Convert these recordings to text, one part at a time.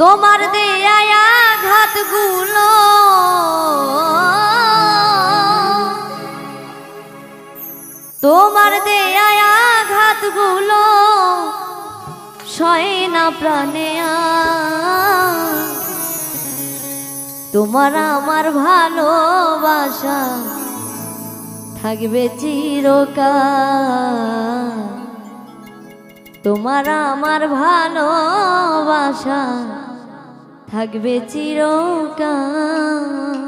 তোমার দেয়া ঘাতগুলো তোমার দেয়া ঘাতগুলো সয় না প্রাণে তোমার আমার ভালোবাসা থাকবে চিরকাল। তোমার আমার ভালোবাসা থাকবে চিরকাল।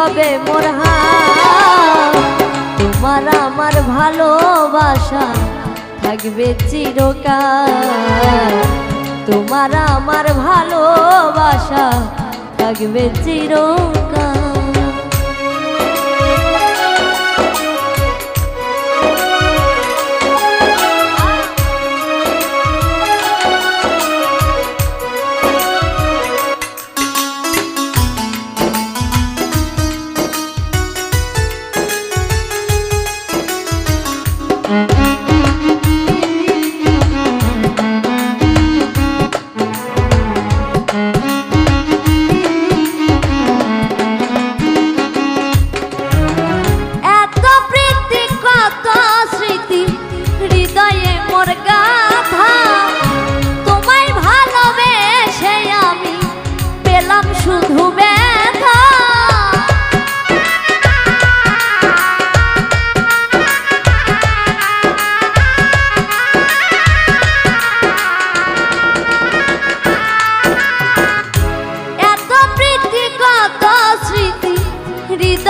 হবে মোর? তোমার আমার ভালোবাসা থাকবে চিরকাল তোমার আমার ভালোবাসা থাকবে চিরকাল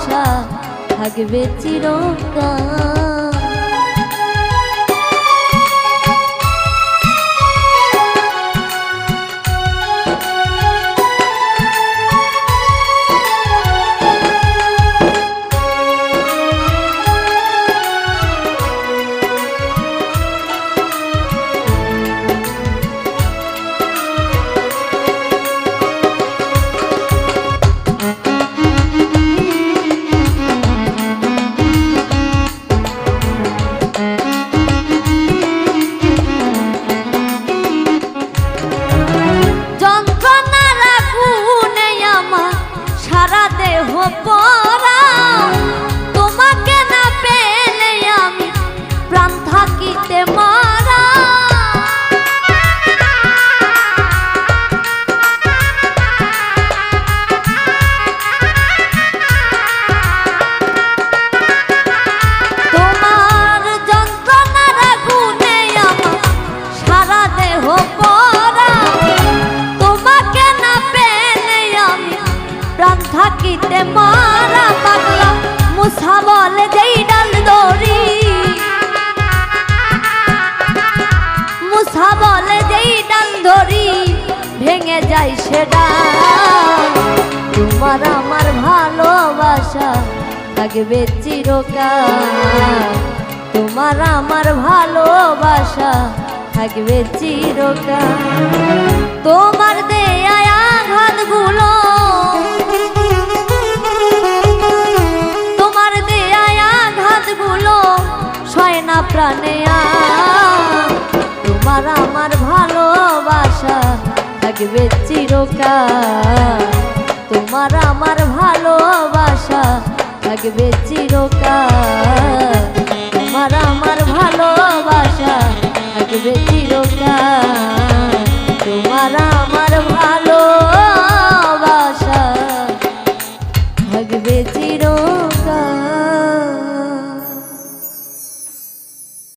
ভালোবাসা থাকবে চিরকাল। থাকবে চিরকাল। তোমার আমার ভালোবাসা থাকবে চিরকাল। তোমার দেয়া আঘাতগুলো, তোমার দেয়া আঘাতগুলো সয় না প্রাণে তোমার আমার ভালোবাসা থাকবে চিরকাল। তোমার আমার থাকবে চিরকার আমার ভালোবাসা থাকবে চিরকার তোমার আমার ভালো